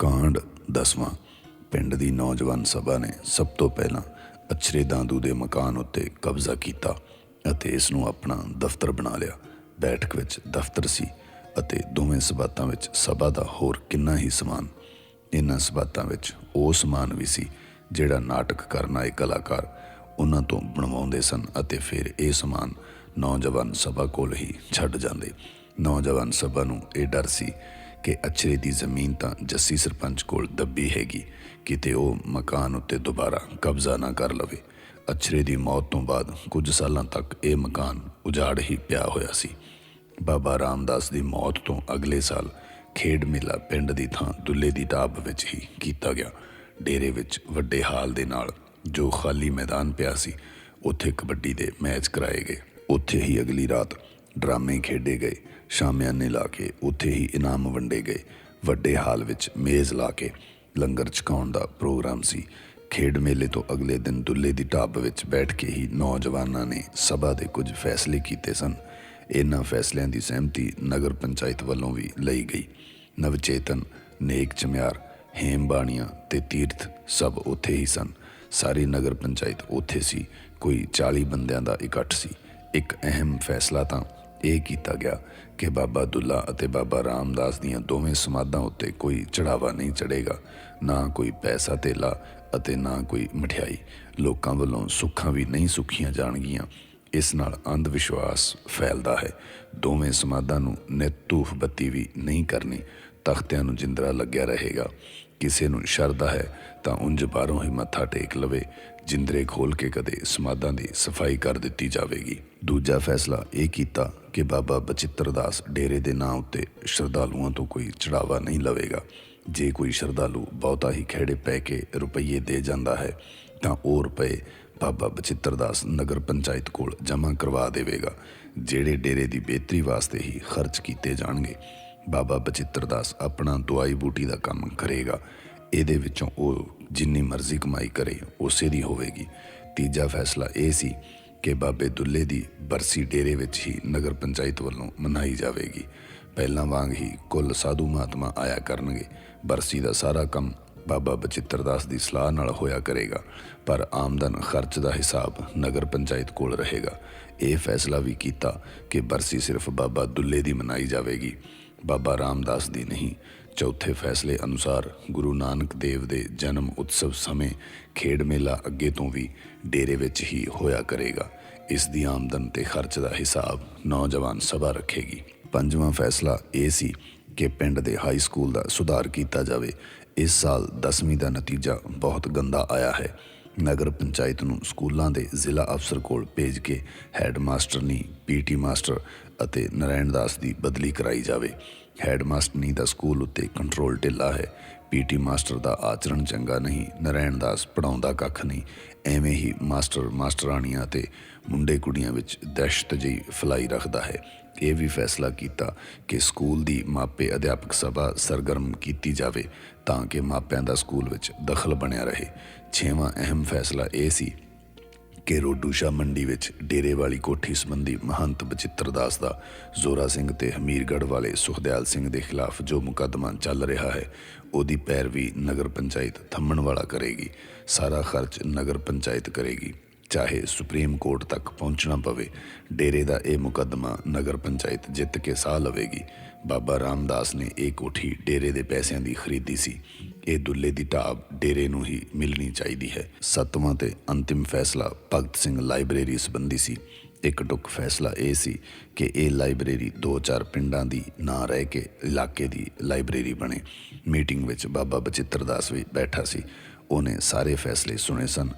ਕਾਂਡ ਦਸਵਾਂ। ਪਿੰਡ ਦੀ ਨੌਜਵਾਨ ਸਭਾ ਨੇ ਸਭ ਤੋਂ ਪਹਿਲਾਂ ਅਛਰੇ ਦਾਦੂ ਦੇ ਮਕਾਨ ਉੱਤੇ ਕਬਜ਼ਾ ਕੀਤਾ ਅਤੇ ਇਸ ਨੂੰ ਆਪਣਾ ਦਫ਼ਤਰ ਬਣਾ ਲਿਆ। ਬੈਠਕ ਵਿੱਚ ਦਫ਼ਤਰ ਸੀ ਅਤੇ ਦੋਵੇਂ ਸਬਾਤਾਂ ਵਿੱਚ ਸਭਾ ਦਾ ਹੋਰ ਕਿੰਨਾ ਹੀ ਸਮਾਨ। ਇਹਨਾਂ ਸਬਾਤਾਂ ਵਿੱਚ ਉਹ ਸਮਾਨ ਵੀ ਸੀ ਜਿਹੜਾ ਨਾਟਕ ਕਰਨ ਆਏ ਕਲਾਕਾਰ ਉਹਨਾਂ ਤੋਂ ਬਣਵਾਉਂਦੇ ਸਨ ਅਤੇ ਫਿਰ ਇਹ ਸਮਾਨ ਨੌਜਵਾਨ ਸਭਾ ਕੋਲ ਹੀ ਛੱਡ ਜਾਂਦੇ। ਨੌਜਵਾਨ ਸਭਾ ਨੂੰ ਇਹ ਡਰ ਸੀ ਕਿ ਅਛਰੇ ਦੀ ਜ਼ਮੀਨ ਤਾਂ ਜੱਸੀ ਸਰਪੰਚ ਕੋਲ ਦੱਬੀ ਹੈਗੀ, ਕਿਤੇ ਉਹ ਮਕਾਨ ਉੱਤੇ ਦੁਬਾਰਾ ਕਬਜ਼ਾ ਨਾ ਕਰ ਲਵੇ। ਅਛਰੇ ਦੀ ਮੌਤ ਤੋਂ ਬਾਅਦ ਕੁਝ ਸਾਲਾਂ ਤੱਕ ਇਹ ਮਕਾਨ ਉਜਾੜ ਹੀ ਪਿਆ ਹੋਇਆ ਸੀ। ਬਾਬਾ ਰਾਮਦਾਸ ਦੀ ਮੌਤ ਤੋਂ ਅਗਲੇ ਸਾਲ ਖੇਡ ਮੇਲਾ ਪਿੰਡ ਦੀ ਥਾਂ ਦੁੱਲੇ ਦੀ ਢਾਬ ਵਿੱਚ ਹੀ ਕੀਤਾ ਗਿਆ। ਡੇਰੇ ਵਿੱਚ ਵੱਡੇ ਹਾਲ ਦੇ ਨਾਲ ਜੋ ਖਾਲੀ ਮੈਦਾਨ ਪਿਆ ਸੀ, ਉੱਥੇ ਕਬੱਡੀ ਦੇ ਮੈਚ ਕਰਾਏ ਗਏ। ਉੱਥੇ ਹੀ ਅਗਲੀ ਰਾਤ ਡਰਾਮੇ ਖੇਡੇ ਗਏ। ਸ਼ਾਮਿਆਨੇ ਲਾ ਕੇ ਉੱਥੇ ਹੀ ਇਨਾਮ ਵੰਡੇ ਗਏ। ਵੱਡੇ ਹਾਲ ਵਿੱਚ ਮੇਜ਼ ਲਾ ਕੇ ਲੰਗਰ ਛਕਾਉਣ ਦਾ ਪ੍ਰੋਗਰਾਮ ਸੀ। ਖੇਡ ਮੇਲੇ ਤੋਂ ਅਗਲੇ ਦਿਨ ਦੁੱਲੇ ਦੀ ਢਾਬ ਵਿੱਚ ਬੈਠ ਕੇ ਹੀ ਨੌਜਵਾਨਾਂ ਨੇ ਸਭਾ ਦੇ ਕੁਝ ਫੈਸਲੇ ਕੀਤੇ ਸਨ। ਇਹਨਾਂ ਫੈਸਲਿਆਂ ਦੀ ਸਹਿਮਤੀ ਨਗਰ ਪੰਚਾਇਤ ਵੱਲੋਂ ਵੀ ਲਈ ਗਈ। ਨਵਚੇਤਨ, ਨੇਕ ਚਮਿਆਰ, ਹੇਮ ਬਾਣੀਆਂ ਤੇ ਤੀਰਥ ਸਭ ਉੱਥੇ ਹੀ ਸਨ। ਸਾਰੀ ਨਗਰ ਪੰਚਾਇਤ ਉੱਥੇ ਸੀ। ਕੋਈ 40 ਬੰਦਿਆਂ ਦਾ ਇਕੱਠ ਸੀ। ਇੱਕ ਅਹਿਮ ਫੈਸਲਾ ਤਾਂ ਇਹ ਕੀਤਾ ਗਿਆ ਕਿ ਬਾਬਾ ਦੁੱਲਾ ਅਤੇ ਬਾਬਾ ਰਾਮਦਾਸ ਦੀਆਂ ਦੋਵੇਂ ਸਮਾਧਾਂ ਉੱਤੇ ਕੋਈ ਚੜਾਵਾ ਨਹੀਂ ਚੜੇਗਾ ਨਾ ਕੋਈ ਪੈਸਾ ਧੇਲਾ ਅਤੇ ਨਾ ਕੋਈ ਮਠਿਆਈ। ਲੋਕਾਂ ਵੱਲੋਂ ਸੁੱਖਾਂ ਵੀ ਨਹੀਂ ਸੁੱਖੀਆਂ ਜਾਣਗੀਆਂ। ਇਸ ਨਾਲ ਅੰਧ ਵਿਸ਼ਵਾਸ ਫੈਲਦਾ ਹੈ। ਦੋਵੇਂ ਸਮਾਧਾਂ ਨੂੰ ਨਿਤ ਧੂਫ ਬੱਤੀ ਵੀ ਨਹੀਂ ਕਰਨੀ, ਤਖਤਿਆਂ ਨੂੰ ਜਿੰਦਰਾ ਲੱਗਿਆ ਰਹੇਗਾ। ਕਿਸੇ ਨੂੰ ਸ਼ਰਦਾ ਹੈ ਤਾਂ ਉਂਝ ਬਾਹਰੋਂ ਹੀ ਮੱਥਾ ਟੇਕ ਲਵੇ, ਜਿੰਦਰੇ ਖੋਲ ਕੇ ਕਦੇ ਸਮਾਧਾਂ ਦੀ ਸਫ਼ਾਈ ਕਰ ਦਿੱਤੀ ਜਾਵੇਗੀ। ਦੂਜਾ ਫੈਸਲਾ ਇਹ ਕੀਤਾ ਕਿ ਬਾਬਾ ਬਚਿੱਤਰ ਦਾਸ ਡੇਰੇ ਦੇ ਨਾਂ ਉੱਤੇ ਸ਼ਰਧਾਲੂਆਂ ਤੋਂ ਕੋਈ ਚੜਾਵਾ ਨਹੀਂ ਲਵੇਗਾ। ਜੇ ਕੋਈ ਸ਼ਰਧਾਲੂ ਬਹੁਤਾ ਹੀ ਖੇੜੇ ਪੈ ਕੇ ਰੁਪਈਏ ਦੇ ਜਾਂਦਾ ਹੈ, ਤਾਂ ਉਹ ਰੁਪਏ ਬਾਬਾ ਬਚਿੱਤਰ ਦਾਸ ਨਗਰ ਪੰਚਾਇਤ ਕੋਲ ਜਮ੍ਹਾਂ ਕਰਵਾ ਦੇਵੇਗਾ, ਜਿਹੜੇ ਡੇਰੇ ਦੀ ਬਿਹਤਰੀ ਵਾਸਤੇ ਹੀ ਖਰਚ ਕੀਤੇ ਜਾਣਗੇ। ਬਾਬਾ ਬਚਿੱਤਰ ਦਾਸ ਆਪਣਾ ਦਵਾਈ ਬੂਟੀ ਦਾ ਕੰਮ ਕਰੇਗਾ। ਇਹਦੇ ਵਿੱਚੋਂ ਉਹ ਜਿੰਨੀ ਮਰਜ਼ੀ ਕਮਾਈ ਕਰੇ, ਉਸੇ ਦੀ ਹੋਵੇਗੀ। ਤੀਜਾ ਫੈਸਲਾ ਇਹ ਸੀ ਕਿ ਬਾਬੇ ਦੁੱਲੇ ਦੀ ਬਰਸੀ ਡੇਰੇ ਵਿੱਚ ਹੀ ਨਗਰ ਪੰਚਾਇਤ ਵੱਲੋਂ ਮਨਾਈ ਜਾਵੇਗੀ। ਪਹਿਲਾਂ ਵਾਂਗ ਹੀ ਕੁੱਲ ਸਾਧੂ ਮਹਾਤਮਾ ਆਇਆ ਕਰਨਗੇ। ਬਰਸੀ ਦਾ ਸਾਰਾ ਕੰਮ ਬਾਬਾ ਬਚਿੱਤਰ ਦਾਸ ਦੀ ਸਲਾਹ ਨਾਲ ਹੋਇਆ ਕਰੇਗਾ, ਪਰ ਆਮਦਨ ਖਰਚ ਦਾ ਹਿਸਾਬ ਨਗਰ ਪੰਚਾਇਤ ਕੋਲ ਰਹੇਗਾ। ਇਹ ਫੈਸਲਾ ਵੀ ਕੀਤਾ ਕਿ ਬਰਸੀ ਸਿਰਫ ਬਾਬਾ ਦੁੱਲੇ ਦੀ ਮਨਾਈ ਜਾਵੇਗੀ। ਬਾਬਾ ਰਾਮਦਾਸ ਦੀ ਨਹੀਂ, ਚੌਥੇ ਫੈਸਲੇ ਅਨੁਸਾਰ ਗੁਰੂ ਨਾਨਕ ਦੇਵ ਦੇ ਜਨਮ ਉਤਸਵ ਸਮੇਂ ਖੇਡ ਮੇਲਾ ਅੱਗੇ ਤੋਂ ਵੀ ਡੇਰੇ ਵਿੱਚ ਹੀ ਹੋਇਆ ਕਰੇਗਾ। ਇਸ ਦੀ ਆਮਦਨ ਤੇ ਖਰਚ ਦਾ ਹਿਸਾਬ ਨੌਜਵਾਨ ਸਭਾ ਰੱਖੇਗੀ। ਪੰਜਵਾਂ ਫੈਸਲਾ ਇਹ ਸੀ ਕਿ ਪਿੰਡ ਦੇ ਹਾਈ ਸਕੂਲ ਦਾ ਸੁਧਾਰ ਕੀਤਾ ਜਾਵੇ। ਇਸ ਸਾਲ 10ਵੀਂ ਦਾ ਨਤੀਜਾ ਬਹੁਤ ਗੰਦਾ ਆਇਆ ਹੈ। ਨਗਰ ਪੰਚਾਇਤ ਨੂੰ ਸਕੂਲਾਂ ਦੇ ਜ਼ਿਲ੍ਹਾ ਅਫਸਰ ਕੋਲ ਭੇਜ ਕੇ ਹੈੱਡ ਮਾਸਟਰ ਮਾਸਟਰਨੀ ਪੀਟੀ ਮਾਸਟਰ ਅਤੇ ਨਰੈਣ ਦਾਸ ਦੀ ਬਦਲੀ ਕਰਾਈ ਜਾਵੇ। ਹੈਡਮਾਸਟਰਨੀ ਦਾ ਸਕੂਲ ਉੱਤੇ ਕੰਟਰੋਲ ਢਿੱਲਾ ਹੈ। ਪੀਟੀ ਮਾਸਟਰ ਦਾ ਆਚਰਣ ਚੰਗਾ ਨਹੀਂ, ਨਰੈਣ ਦਾਸ ਪੜਾਉਂਦਾ ਕੱਖ ਨਹੀਂ। ਐਵੇਂ ਹੀ ਮਾਸਟਰ ਮਾਸਟਰਾਣੀਆਂ ਤੇ ਮੁੰਡੇ ਕੁੜੀਆਂ ਵਿੱਚ ਦਹਿਸ਼ਤ ਜਿਹੀ ਫਲਾਈ ਰੱਖਦਾ ਹੈ। ਇਹ ਵੀ ਫੈਸਲਾ ਕੀਤਾ ਕਿ ਸਕੂਲ ਦੀ ਮਾਪੇ ਅਧਿਆਪਕ ਸਭਾ ਸਰਗਰਮ ਕੀਤੀ ਜਾਵੇ ਤਾਂ ਕਿ ਮਾਪਿਆਂ ਦਾ ਸਕੂਲ ਵਿੱਚ ਦਖਲ ਬਣਿਆ ਰਹੇ। ਛੇਵਾਂ ਅਹਿਮ ਫੈਸਲਾ ਇਹ ਸੀ ਕਿ ਰੋਡੂਸ਼ਾ ਮੰਡੀ ਵਿੱਚ ਡੇਰੇ ਵਾਲੀ ਕੋਠੀ ਸੰਬੰਧੀ ਮਹੰਤ ਬਚਿੱਤਰ ਦਾਸ ਦਾ, ਜ਼ੋਰਾ ਸਿੰਘ ਤੇ ਹਮੀਰਗੜ੍ਹ ਵਾਲੇ ਸੁਖਦਿਆਲ ਸਿੰਘ ਦੇ ਖਿਲਾਫ ਜੋ ਮੁਕੱਦਮਾ ਚੱਲ ਰਿਹਾ ਹੈ, ਉਹਦੀ ਪੈਰਵੀ ਨਗਰ ਪੰਚਾਇਤ ਥੰਮਣ ਵਾਲਾ ਕਰੇਗੀ। ਸਾਰਾ ਖਰਚ ਨਗਰ ਪੰਚਾਇਤ ਕਰੇਗੀ। ਚਾਹੇ ਸੁਪਰੀਮ ਕੋਰਟ ਤੱਕ ਪਹੁੰਚਣਾ ਪਵੇ, ਡੇਰੇ ਦਾ ਇਹ ਮੁਕੱਦਮਾ ਨਗਰ ਪੰਚਾਇਤ ਜਿੱਤ ਕੇ ਸਾਹ ਲਵੇਗੀ। ਬਾਬਾ ਰਾਮਦਾਸ ਨੇ ਇਹ ਕੋਠੀ ਡੇਰੇ ਦੇ ਪੈਸਿਆਂ ਦੀ ਖਰੀਦੀ ਸੀ। ਇਹ ਦੁੱਲੇ ਦੀ ਢਾਬ ਡੇਰੇ ਨੂੰ ਹੀ ਮਿਲਣੀ ਚਾਹੀਦੀ ਹੈ। ਸੱਤਵਾਂ ਤੇ ਅੰਤਿਮ ਫੈਸਲਾ ਭਗਤ ਸਿੰਘ ਲਾਇਬ੍ਰੇਰੀ ਸੰਬੰਧੀ ਸੀ। ਇੱਕ ਟੁਕ ਫੈਸਲਾ ਇਹ ਸੀ ਕਿ ਇਹ ਲਾਇਬ੍ਰੇਰੀ ਦੋ ਚਾਰ ਪਿੰਡਾਂ ਦੀ ਨਾ ਰਹਿ ਕੇ ਇਲਾਕੇ ਦੀ ਲਾਇਬ੍ਰੇਰੀ ਬਣੇ। ਮੀਟਿੰਗ ਵਿੱਚ ਬਾਬਾ ਬਚਿੱਤਰ ਦਾਸ ਵੀ ਬੈਠਾ ਸੀ। ਉਹਨੇ ਸਾਰੇ ਫੈਸਲੇ ਸੁਣੇ ਸਨ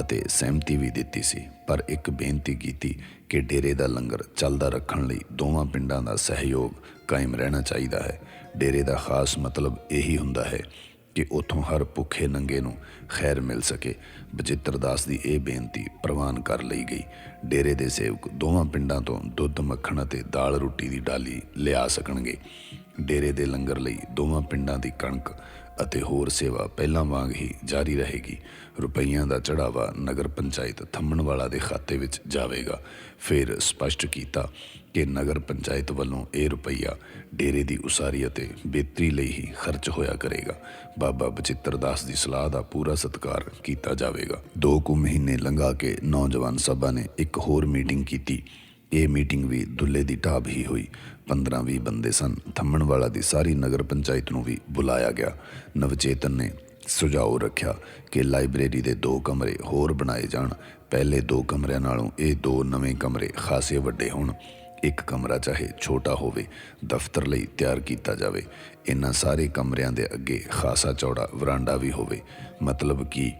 ਅਤੇ ਸਹਿਮਤੀ ਵੀ ਦਿੱਤੀ ਸੀ। ਪਰ ਇੱਕ ਬੇਨਤੀ ਕੀਤੀ ਕਿ ਡੇਰੇ ਦਾ ਲੰਗਰ ਚੱਲਦਾ ਰੱਖਣ ਲਈ ਦੋਵਾਂ ਪਿੰਡਾਂ ਦਾ ਸਹਿਯੋਗ ਕਾਇਮ ਰਹਿਣਾ ਚਾਹੀਦਾ ਹੈ। ਡੇਰੇ ਦਾ ਖਾਸ ਮਤਲਬ ਇਹੀ ਹੁੰਦਾ ਹੈ ਕਿ ਉਥੋਂ ਹਰ ਭੁੱਖੇ ਨੰਗੇ ਨੂੰ ਖੈਰ ਮਿਲ ਸਕੇ। ਬਚਿੱਤਰ ਦਾਸ ਦੀ ਇਹ ਬੇਨਤੀ ਪ੍ਰਵਾਨ ਕਰ ਲਈ ਗਈ। ਡੇਰੇ ਦੇ ਸੇਵਕ ਦੋਵਾਂ ਪਿੰਡਾਂ ਤੋਂ ਦੁੱਧ, ਮੱਖਣ ਅਤੇ ਦਾਲ ਰੋਟੀ ਦੀ ਡਾਲੀ ਲਿਆ ਸਕਣਗੇ। ਡੇਰੇ ਦੇ ਲੰਗਰ ਲਈ ਦੋਵਾਂ ਪਿੰਡਾਂ ਦੀ ਕਣਕ ਅਤੇ ਹੋਰ ਸੇਵਾ ਪਹਿਲਾਂ ਵਾਂਗ ਹੀ ਜਾਰੀ ਰਹੇਗੀ। ਰੁਪਈਆਂ ਦਾ ਚੜਾਵਾ ਨਗਰ ਪੰਚਾਇਤ ਥੰਮਣ ਵਾਲਾ ਦੇ ਖਾਤੇ ਵਿੱਚ ਜਾਵੇਗਾ। ਫਿਰ ਸਪਸ਼ਟ ਕੀਤਾ ਕਿ ਨਗਰ ਪੰਚਾਇਤ ਵੱਲੋਂ ਇਹ ਰੁਪਈਆ ਡੇਰੇ ਦੀ ਉਸਾਰੀ ਅਤੇ ਬਿਹਤਰੀ ਲਈ ਹੀ ਖਰਚ ਹੋਇਆ ਕਰੇਗਾ। ਬਾਬਾ ਬਚਿੱਤਰ ਦਾਸ ਦੀ ਸਲਾਹ ਦਾ ਪੂਰਾ ਸਤਿਕਾਰ ਕੀਤਾ ਜਾਵੇਗਾ। ਦੋ ਕੁ ਮਹੀਨੇ ਲੰਘਾ ਕੇ ਨੌਜਵਾਨ ਸਭਾ ਨੇ ਇੱਕ ਹੋਰ ਮੀਟਿੰਗ ਕੀਤੀ। ਇਹ ਮੀਟਿੰਗ ਵੀ ਦੁੱਲੇ ਦੀ ਢਾਬ ਹੀ ਹੋਈ। 15-20 ਬੰਦੇ ਸਨ। ਥੰਮਣ ਵਾਲਾ ਦੀ ਸਾਰੀ ਨਗਰ ਪੰਚਾਇਤ ਨੂੰ ਵੀ ਬੁਲਾਇਆ ਗਿਆ। ਨਵਚੇਤਨ ਨੇ ਸੁਝਾਅ ਰੱਖਿਆ ਕਿ ਲਾਇਬ੍ਰੇਰੀ ਦੇ ਦੋ ਕਮਰੇ ਹੋਰ ਬਣਾਏ ਜਾਣ। ਪਹਿਲੇ ਦੋ ਕਮਰਿਆਂ ਨਾਲੋਂ ਇਹ ਦੋ ਨਵੇਂ ਕਮਰੇ ਖਾਸੇ ਵੱਡੇ ਹੋਣ। ਇੱਕ ਕਮਰਾ ਚਾਹੇ ਛੋਟਾ ਹੋਵੇ, ਦਫ਼ਤਰ ਲਈ ਤਿਆਰ ਕੀਤਾ ਜਾਵੇ। ਇਹਨਾਂ ਸਾਰੇ ਕਮਰਿਆਂ ਦੇ ਅੱਗੇ ਖਾਸਾ ਚੌੜਾ ਵਰਾਂਡਾ ਵੀ ਹੋਵੇ। ਮਤਲਬ ਕਿ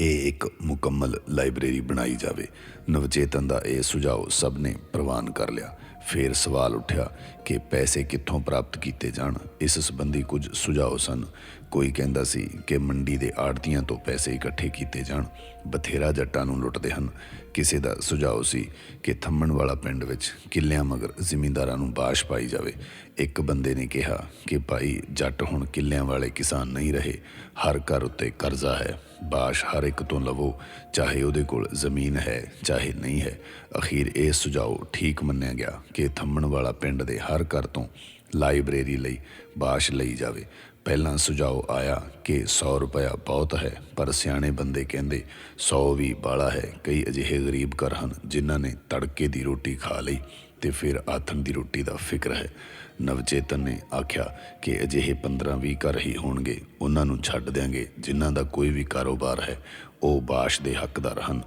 ਇਹ ਇੱਕ ਮੁਕੰਮਲ ਲਾਇਬ੍ਰੇਰੀ ਬਣਾਈ ਜਾਵੇ। ਨਵਚੇਤਨ ਦਾ ਇਹ ਸੁਝਾਅ ਸਭ ਨੇ ਪ੍ਰਵਾਨ ਕਰ ਲਿਆ। ਫਿਰ ਸਵਾਲ ਉੱਠਿਆ ਕਿ ਪੈਸੇ ਕਿੱਥੋਂ ਪ੍ਰਾਪਤ ਕੀਤੇ ਜਾਣ? ਇਸ ਸੰਬੰਧੀ ਕੁਝ ਸੁਝਾਅ ਸਨ। ਕੋਈ ਕਹਿੰਦਾ ਸੀ ਕਿ ਮੰਡੀ ਦੇ ਆੜਤੀਆਂ ਤੋਂ ਪੈਸੇ ਇਕੱਠੇ ਕੀਤੇ ਜਾਣ। ਬਥੇਰਾ ਜੱਟਾਂ ਨੂੰ ਲੁੱਟਦੇ ਹਨ। ਕਿਸੇ ਦਾ ਸੁਝਾਅ ਸੀ ਕਿ ਥੰਮਣ ਵਾਲਾ ਪਿੰਡ ਵਿੱਚ ਕਿੱਲਿਆਂ ਮਗਰ ਜ਼ਿਮੀਂਦਾਰਾਂ ਨੂੰ ਬਾਸ਼ ਪਾਈ ਜਾਵੇ, ਇੱਕ ਬੰਦੇ ਨੇ ਕਿਹਾ ਕਿ ਭਾਈ, ਜੱਟ ਹੁਣ ਕਿੱਲਿਆਂ ਵਾਲੇ ਕਿਸਾਨ ਨਹੀਂ ਰਹੇ, ਹਰ ਘਰ ਉੱਤੇ ਕਰਜ਼ਾ ਹੈ, ਬਾਸ਼ ਹਰ ਇੱਕ ਤੋਂ ਲਵੋ, ਚਾਹੇ ਉਹਦੇ ਕੋਲ ਜ਼ਮੀਨ ਹੈ, ਚਾਹੇ ਨਹੀਂ ਹੈ। ਅਖੀਰ ਇਹ ਸੁਝਾਅ ਠੀਕ ਮੰਨਿਆ ਗਿਆ ਕਿ ਥੰਮਣ ਵਾਲਾ ਪਿੰਡ ਦੇ ਹਰ ਘਰ ਤੋਂ ਲਾਇਬ੍ਰੇਰੀ ਲਈ ਬਾਸ਼ ਲਈ ਜਾਵੇ। ਪਹਿਲਾਂ ਸੁਝਾਅ ਆਇਆ ਕਿ 100 ਰੁਪਇਆ ਬਹੁਤ ਹੈ, ਪਰ ਸਿਆਣੇ ਬੰਦੇ ਕਹਿੰਦੇ 100 ਵੀ ਬਾਲਾ ਹੈ। ਕਈ ਅਜਿਹੇ ਗਰੀਬ ਘਰ ਹਨ ਜਿਨ੍ਹਾਂ ਨੇ ਤੜਕੇ ਦੀ ਰੋਟੀ ਖਾ ਲਈ ਤੇ ਫਿਰ ਆਥਣ ਦੀ ਰੋਟੀ ਦਾ ਫਿਕਰ ਹੈ। ਨਵਚੇਤਨ ਨੇ ਆਖਿਆ ਕਿ ਅਜਿਹੇ 15-20 ਘਰ ਹੀ ਹੋਣਗੇ, ਉਹਨਾਂ ਨੂੰ ਛੱਡ ਦਿਆਂਗੇ। ਜਿਨ੍ਹਾਂ ਦਾ ਕੋਈ ਵੀ ਕਾਰੋਬਾਰ ਹੈ, ਉਹ ਬਾਸ਼ ਦੇ ਹੱਕਦਾਰ ਹਨ।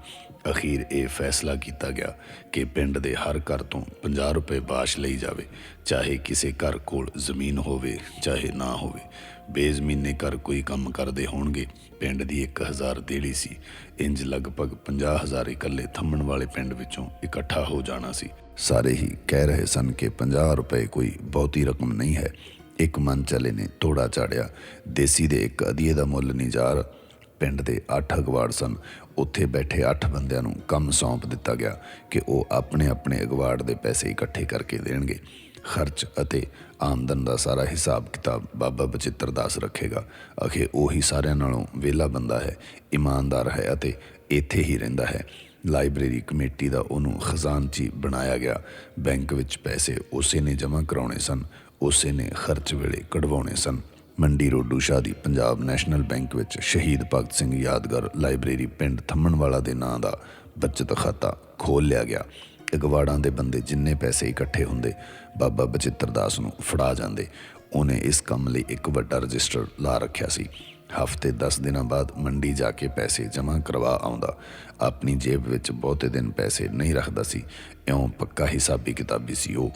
ਅਖੀਰ ਇਹ ਫੈਸਲਾ ਕੀਤਾ ਗਿਆ ਕਿ ਪਿੰਡ ਦੇ ਹਰ ਘਰ ਤੋਂ 50 ਰੁਪਏ ਬਾਸ਼ ਲਈ ਜਾਵੇ, ਚਾਹੇ ਕਿਸੇ ਘਰ ਕੋਲ ਜ਼ਮੀਨ ਹੋਵੇ, ਚਾਹੇ ਨਾ ਹੋਵੇ। ਬੇਜ਼ਮੀਨੇ ਘਰ ਕੋਈ ਕੰਮ ਕਰਦੇ ਹੋਣਗੇ, ਪਿੰਡ ਦੀ 1000 ਦੇੜੀ ਸੀ। ਇੰਜ ਲਗਭਗ 50000 ਇਕੱਲੇ ਥੰਮਣ ਵਾਲੇ ਪਿੰਡ ਵਿੱਚੋਂ ਇਕੱਠਾ ਹੋ ਜਾਣਾ ਸੀ। ਸਾਰੇ ਹੀ ਕਹਿ ਰਹੇ ਸਨ ਕਿ 50 ਰੁਪਏ ਕੋਈ ਬਹੁਤੀ ਰਕਮ ਨਹੀਂ ਹੈ। ਇੱਕ ਮਨ ਚਲੇ ਨੇ ਤੋੜਾ ਚਾੜਿਆ ਦੇਸੀ ਦੇ ਇੱਕ ਅਧੀਏ ਦਾ ਮੁੱਲ ਨਹੀਂ ਜਾ ਪਿੰਡ ਦੇ 8 ਅਗਵਾੜ ਸਨ। ਉੱਥੇ ਬੈਠੇ 8 ਬੰਦਿਆਂ ਨੂੰ ਕੰਮ ਸੌਂਪ ਦਿੱਤਾ ਗਿਆ ਕਿ ਉਹ ਆਪਣੇ ਆਪਣੇ ਅਗਵਾੜ ਦੇ ਪੈਸੇ ਇਕੱਠੇ ਕਰਕੇ ਦੇਣਗੇ। ਖਰਚ ਅਤੇ ਆਮਦਨ ਦਾ ਸਾਰਾ ਹਿਸਾਬ ਕਿਤਾਬ ਬਾਬਾ ਬਚਿੱਤਰ ਦਾਸ ਰੱਖੇਗਾ। ਅਖੇ ਉਹੀ ਸਾਰਿਆਂ ਨਾਲੋਂ ਵਿਹਲਾ ਬੰਦਾ ਹੈ, ਇਮਾਨਦਾਰ ਹੈ ਅਤੇ ਇੱਥੇ ਹੀ ਰਹਿੰਦਾ ਹੈ। ਲਾਇਬ੍ਰੇਰੀ ਕਮੇਟੀ ਦਾ ਉਹਨੂੰ ਖਜ਼ਾਨਚੀ ਬਣਾਇਆ ਗਿਆ। ਬੈਂਕ ਵਿੱਚ ਪੈਸੇ ਉਸੇ ਨੇ ਜਮ੍ਹਾਂ ਕਰਾਉਣੇ ਸਨ, ਉਸੇ ਨੇ ਖਰਚ ਵੇਲੇ ਕਢਵਾਉਣੇ ਸਨ। ਮੰਡੀ ਰੋਡੂ ਸ਼ਾਹ ਦੀ ਪੰਜਾਬ ਨੈਸ਼ਨਲ ਬੈਂਕ ਵਿੱਚ ਸ਼ਹੀਦ ਭਗਤ ਸਿੰਘ ਯਾਦਗਾਰ ਲਾਇਬ੍ਰੇਰੀ ਪਿੰਡ ਥੰਮਣਵਾਲਾ ਦੇ ਨਾਂ ਦਾ ਬਚਤ ਖਾਤਾ ਖੋਲ੍ਹ ਲਿਆ ਗਿਆ। ਅਗਵਾੜਾਂ ਦੇ ਬੰਦੇ ਜਿੰਨੇ ਪੈਸੇ ਇਕੱਠੇ ਹੁੰਦੇ, ਬਾਬਾ ਬਚਿੱਤਰ ਦਾਸ ਨੂੰ ਫੜਾ ਜਾਂਦੇ। ਉਹਨੇ ਇਸ ਕੰਮ ਲਈ ਇੱਕ ਵੱਡਾ ਰਜਿਸਟਰ ਲਾ ਰੱਖਿਆ ਸੀ। ਹਫ਼ਤੇ 10 ਦਿਨਾਂ ਬਾਅਦ ਮੰਡੀ ਜਾ ਕੇ ਪੈਸੇ ਜਮ੍ਹਾਂ ਕਰਵਾ ਆਉਂਦਾ। ਆਪਣੀ ਜੇਬ ਵਿੱਚ ਬਹੁਤੇ ਦਿਨ ਪੈਸੇ ਨਹੀਂ ਰੱਖਦਾ ਸੀ। ਇਉਂ ਪੱਕਾ ਹਿਸਾਬੀ ਕਿਤਾਬੀ ਸੀ ਉਹ।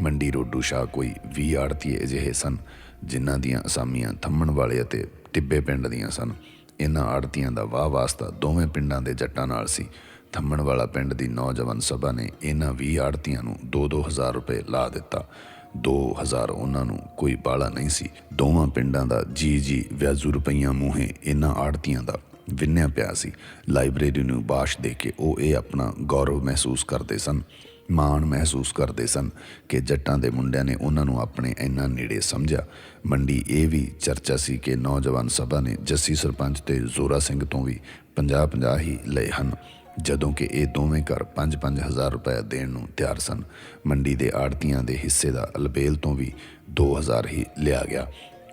ਮੰਡੀ ਰੋਡੂ ਸ਼ਾਹ ਕੋਈ 20 ਆੜਤੀਏ ਅਜਿਹੇ ਸਨ। ਜਿਨ੍ਹਾਂ ਦੀਆਂ ਅਸਾਮੀਆਂ ਥੰਮਣ ਵਾਲੇ ਅਤੇ ਟਿੱਬੇ ਪਿੰਡ ਦੀਆਂ ਸਨ। ਇਹਨਾਂ ਆੜਤੀਆਂ ਦਾ ਵਾਹ ਵਾਸਤਾ ਦੋਵੇਂ ਪਿੰਡਾਂ ਦੇ ਜੱਟਾਂ ਨਾਲ ਸੀ। ਥੰਮਣ ਵਾਲਾ ਪਿੰਡ ਦੀ ਨੌਜਵਾਨ ਸਭਾ ਨੇ ਇਹਨਾਂ 20 ਆੜਤੀਆਂ ਨੂੰ 2-2000 ਰੁਪਏ ਲਾ ਦਿੱਤਾ। 2000 ਉਹਨਾਂ ਨੂੰ ਕੋਈ ਬਾਲਾ ਨਹੀਂ ਸੀ। ਦੋਵਾਂ ਪਿੰਡਾਂ ਦਾ ਜੀ ਜੀ ਵਿਆਜੂ ਰੁਪਈਆਂ ਮੂਹੇ ਇਹਨਾਂ ਆੜਤੀਆਂ ਦਾ ਵਿੰਨਿਆ ਪਿਆ ਸੀ। ਲਾਇਬ੍ਰੇਰੀ ਨੂੰ ਬਾਸ਼ ਦੇ ਕੇ ਉਹ ਇਹ ਆਪਣਾ ਗੌਰਵ ਮਹਿਸੂਸ ਕਰਦੇ ਸਨ। ਮਾਣ ਮਹਿਸੂਸ ਕਰਦੇ ਸਨ ਕਿ ਜੱਟਾਂ ਦੇ ਮੁੰਡਿਆਂ ਨੇ ਉਹਨਾਂ ਨੂੰ ਆਪਣੇ ਇੰਨਾ ਨੇੜੇ ਸਮਝਿਆ। ਮੰਡੀ ਇਹ ਵੀ ਚਰਚਾ ਸੀ ਕਿ ਨੌਜਵਾਨ ਸਭਾ ਨੇ ਜੱਸੀ ਸਰਪੰਚ ਤੇ ਜ਼ੋਰਾ ਸਿੰਘ ਤੋਂ ਵੀ 50-50 ਹੀ ਲਏ ਹਨ। ਜਦੋਂ ਕਿ ਇਹ ਦੋਵੇਂ ਘਰ 5-5 ਹਜ਼ਾਰ ਰੁਪਏ ਦੇਣ ਨੂੰ ਤਿਆਰ ਸਨ, ਮੰਡੀ ਦੇ ਆੜਤੀਆਂ ਦੇ ਹਿੱਸੇ ਦਾ ਅਲਬੇਲ ਤੋਂ ਵੀ 2000 ਹੀ ਲਿਆ ਗਿਆ।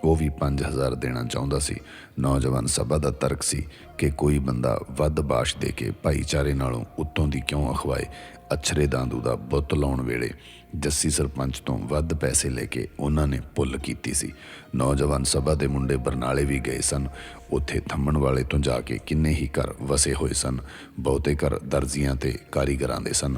ਉਹ ਵੀ 5000 ਦੇਣਾ ਚਾਹੁੰਦਾ ਸੀ। ਨੌਜਵਾਨ ਸਭਾ ਦਾ ਤਰਕ ਸੀ ਕਿ ਕੋਈ ਬੰਦਾ ਵੱਧ ਬਾਸ਼ ਦੇ ਕੇ ਭਾਈਚਾਰੇ ਨਾਲੋਂ ਉੱਤੋਂ ਦੀ ਕਿਉਂ ਅਖਵਾਏ? ਅਛਰੇ ਦਾਂਦੂ ਦਾ ਬੁੱਤ ਲਾਉਣ ਵੇਲੇ ਜੱਸੀ ਸਰਪੰਚ ਤੋਂ ਵੱਧ ਪੈਸੇ ਲੈ ਕੇ ਉਹਨਾਂ ਨੇ ਪੁੱਲ ਕੀਤੀ ਸੀ। ਨੌਜਵਾਨ ਸਭਾ ਦੇ ਮੁੰਡੇ ਬਰਨਾਲੇ ਵੀ ਗਏ ਸਨ। ਉੱਥੇ ਥੰਮਣ ਵਾਲੇ ਤੋਂ ਜਾ ਕੇ ਕਿੰਨੇ ਹੀ ਘਰ ਵਸੇ ਹੋਏ ਸਨ। ਬਹੁਤੇ ਘਰ ਦਰਜ਼ੀਆਂ ਤੇ ਕਾਰੀਗਰਾਂ ਦੇ ਸਨ।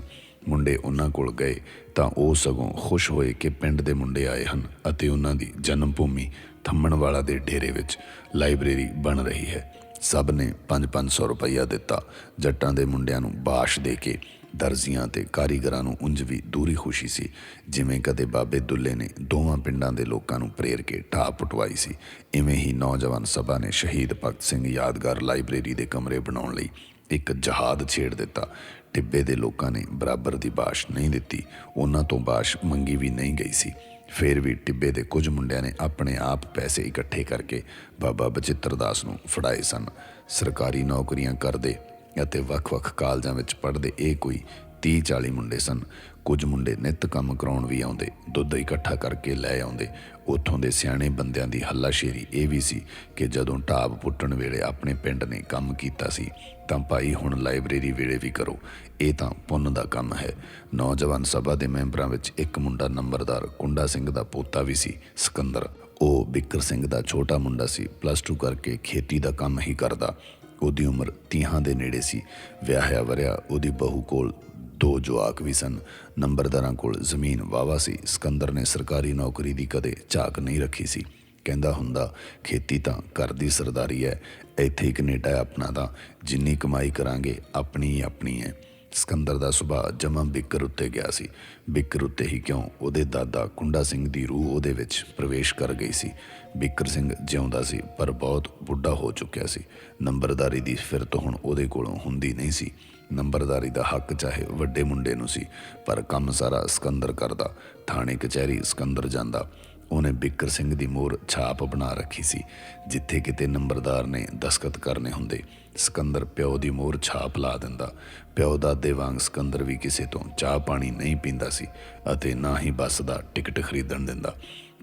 ਮੁੰਡੇ ਉਹਨਾਂ ਕੋਲ ਗਏ ਤਾਂ ਉਹ ਸਗੋਂ ਖੁਸ਼ ਹੋਏ ਕਿ ਪਿੰਡ ਦੇ ਮੁੰਡੇ ਆਏ ਹਨ ਅਤੇ ਉਹਨਾਂ ਦੀ ਜਨਮ ਭੂਮੀ ਥੰਮਣ ਵਾਲਾ ਦੇ ਡੇਰੇ ਵਿੱਚ ਲਾਇਬ੍ਰੇਰੀ ਬਣ ਰਹੀ ਹੈ। ਸਭ ਨੇ 5-500 ਰੁਪਈਆ ਦਿੱਤਾ। ਜੱਟਾਂ ਦੇ ਮੁੰਡਿਆਂ ਨੂੰ ਬਾਸ਼ ਦੇ ਕੇ ਦਰਜ਼ੀਆਂ ਤੇ ਕਾਰੀਗਰਾਂ ਨੂੰ ਉਂਝ ਵੀ ਦੂਰੀ ਖੁਸ਼ੀ ਸੀ, ਜਿਵੇਂ ਕਦੇ ਬਾਬੇ ਦੁੱਲੇ ਨੇ ਦੋਵਾਂ ਪਿੰਡਾਂ ਦੇ ਲੋਕਾਂ ਨੂੰ ਪ੍ਰੇਰ ਕੇ ਢਾਹ ਪਟਵਾਈ ਸੀ। ਇਵੇਂ ਹੀ ਨੌਜਵਾਨ ਸਭਾ ਨੇ ਸ਼ਹੀਦ ਭਗਤ ਸਿੰਘ ਯਾਦਗਾਰ ਲਾਇਬ੍ਰੇਰੀ ਦੇ ਕਮਰੇ ਬਣਾਉਣ ਲਈ ਇੱਕ ਜਹਾਦ ਛੇੜ ਦਿੱਤਾ। ਟਿੱਬੇ ਦੇ ਲੋਕਾਂ ਨੇ ਬਰਾਬਰ ਦੀ ਬਾਸ਼ ਨਹੀਂ ਦਿੱਤੀ, ਉਹਨਾਂ ਤੋਂ ਬਾਸ਼ ਮੰਗੀ ਵੀ ਨਹੀਂ ਗਈ ਸੀ। ਫਿਰ ਵੀ ਟਿੱਬੇ ਦੇ ਕੁਝ ਮੁੰਡਿਆਂ ਨੇ ਆਪਣੇ ਆਪ ਪੈਸੇ ਇਕੱਠੇ ਕਰਕੇ ਬਾਬਾ ਬਚਿੱਤਰ ਦਾਸ ਨੂੰ ਫੜਾਏ ਸਨ। ਸਰਕਾਰੀ ਨੌਕਰੀਆਂ ਕਰਦੇ ਅਤੇ ਵੱਖ-ਵੱਖ ਕਾਲਜਾਂ ਵਿੱਚ ਪੜ੍ਹਦੇ ਇਹ ਕੋਈ 30-40 ਮੁੰਡੇ ਸਨ। ਕੁਝ ਮੁੰਡੇ ਨਿੱਤ ਕੰਮ ਕਰਾਉਣ ਵੀ ਆਉਂਦੇ, ਦੁੱਧ ਇਕੱਠਾ ਕਰਕੇ ਲੈ ਆਉਂਦੇ। ਉੱਥੋਂ ਦੇ ਸਿਆਣੇ ਬੰਦਿਆਂ ਦੀ ਹੱਲਾਸ਼ੇਰੀ ਇਹ ਵੀ ਸੀ ਕਿ ਜਦੋਂ ਢਾਬ ਪੁੱਟਣ ਵੇਲੇ ਆਪਣੇ ਪਿੰਡ ਨੇ ਕੰਮ ਕੀਤਾ ਸੀ, ਤਾਂ ਭਾਈ ਹੁਣ ਲਾਇਬ੍ਰੇਰੀ ਵੇਲੇ ਵੀ ਕਰੋ, ਇਹ ਤਾਂ ਪੁੰਨ ਦਾ ਕੰਮ ਹੈ। ਨੌਜਵਾਨ ਸਭਾ ਦੇ ਮੈਂਬਰਾਂ ਵਿੱਚ ਇੱਕ ਮੁੰਡਾ ਨੰਬਰਦਾਰ, ਕੁੰਡਾ ਸਿੰਘ ਦਾ ਪੋਤਾ ਵੀ ਸੀ, ਸਿਕੰਦਰ। ਉਹ ਬਿੱਕਰ ਸਿੰਘ ਦਾ ਛੋਟਾ ਮੁੰਡਾ ਸੀ, ਪਲੱਸ 2 ਕਰਕੇ ਖੇਤੀ ਦਾ ਕੰਮ ਹੀ ਕਰਦਾ। ਉਹਦੀ ਉਮਰ 30 ਦੇ ਨੇੜੇ ਸੀ। ਵਿਆਹਿਆ ਵਰਿਆ ਉਹਦੀ ਬਹੂ ਕੋਲ ਦੋ ਜਵਾਕ ਵੀ ਸਨ। ਨੰਬਰਦਾਰਾਂ ਕੋਲ ਜ਼ਮੀਨ ਵਾਵਾ ਸੀ। ਸਿਕੰਦਰ ਨੇ ਸਰਕਾਰੀ ਨੌਕਰੀ ਦੀ ਕਦੇ ਝਾਕ ਨਹੀਂ ਰੱਖੀ ਸੀ। ਕਹਿੰਦਾ ਹੁੰਦਾ, ਖੇਤੀ ਤਾਂ ਘਰ ਦੀ ਸਰਦਾਰੀ ਹੈ। ਇੱਥੇ ਹੀ ਕੈਨੇਡਾ ਹੈ ਆਪਣਾ ਤਾਂ ਜਿੰਨੀ ਕਮਾਈ ਕਰਾਂਗੇ, ਆਪਣੀ ਹੀ ਆਪਣੀ ਹੈ। ਸਿਕੰਦਰ ਦਾ ਸੁਭਾਅ ਜਮਾ ਬਿਕਰ ਉੱਤੇ ਗਿਆ ਸੀ। ਬਿਕਰ ਉੱਤੇ ਹੀ ਕਿਉਂ? ਉਹਦੇ ਦਾਦਾ ਕੁੰਡਾ ਸਿੰਘ ਦੀ ਰੂਹ ਉਹਦੇ ਵਿੱਚ ਪ੍ਰਵੇਸ਼ ਕਰ ਗਈ ਸੀ। ਬਿਕਰ ਸਿੰਘ ਜਿਉਂਦਾ ਸੀ, ਪਰ ਬਹੁਤ ਬੁੱਢਾ ਹੋ ਚੁੱਕਿਆ ਸੀ। ਨੰਬਰਦਾਰੀ ਦੀ ਫਿਰਤ ਹੁਣ ਉਹਦੇ ਕੋਲੋਂ ਹੁੰਦੀ ਨਹੀਂ ਸੀ। ਨੰਬਰਦਾਰੀ ਦਾ ਹੱਕ ਚਾਹੇ ਵੱਡੇ ਮੁੰਡੇ ਨੂੰ ਸੀ, ਪਰ ਕੰਮ ਸਾਰਾ ਸਿਕੰਦਰ ਕਰਦਾ। ਥਾਣੇ ਕਚਹਿਰੀ ਸਿਕੰਦਰ ਜਾਂਦਾ। ਉਹਨੇ ਬਿੱਕਰ ਸਿੰਘ ਦੀ ਮੋਰ ਛਾਪ ਬਣਾ ਰੱਖੀ ਸੀ, ਜਿੱਥੇ ਕਿਤੇ ਨੰਬਰਦਾਰ ਨੇ ਦਸਖਤ ਕਰਨੇ ਹੁੰਦੇ। ਸਿਕੰਦਰ ਪਿਓ ਦੀ ਮੋਹਰ ਛਾਪ ਲਾ ਦਿੰਦਾ। ਪਿਓ ਦਾਦੇ ਵਾਂਗ ਸਿਕੰਦਰ ਵੀ ਕਿਸੇ ਤੋਂ ਚਾਹ ਪਾਣੀ ਨਹੀਂ ਪੀਂਦਾ ਸੀ ਅਤੇ ਨਾ ਹੀ ਬੱਸ ਦਾ ਟਿਕਟ ਖਰੀਦਣ ਦਿੰਦਾ।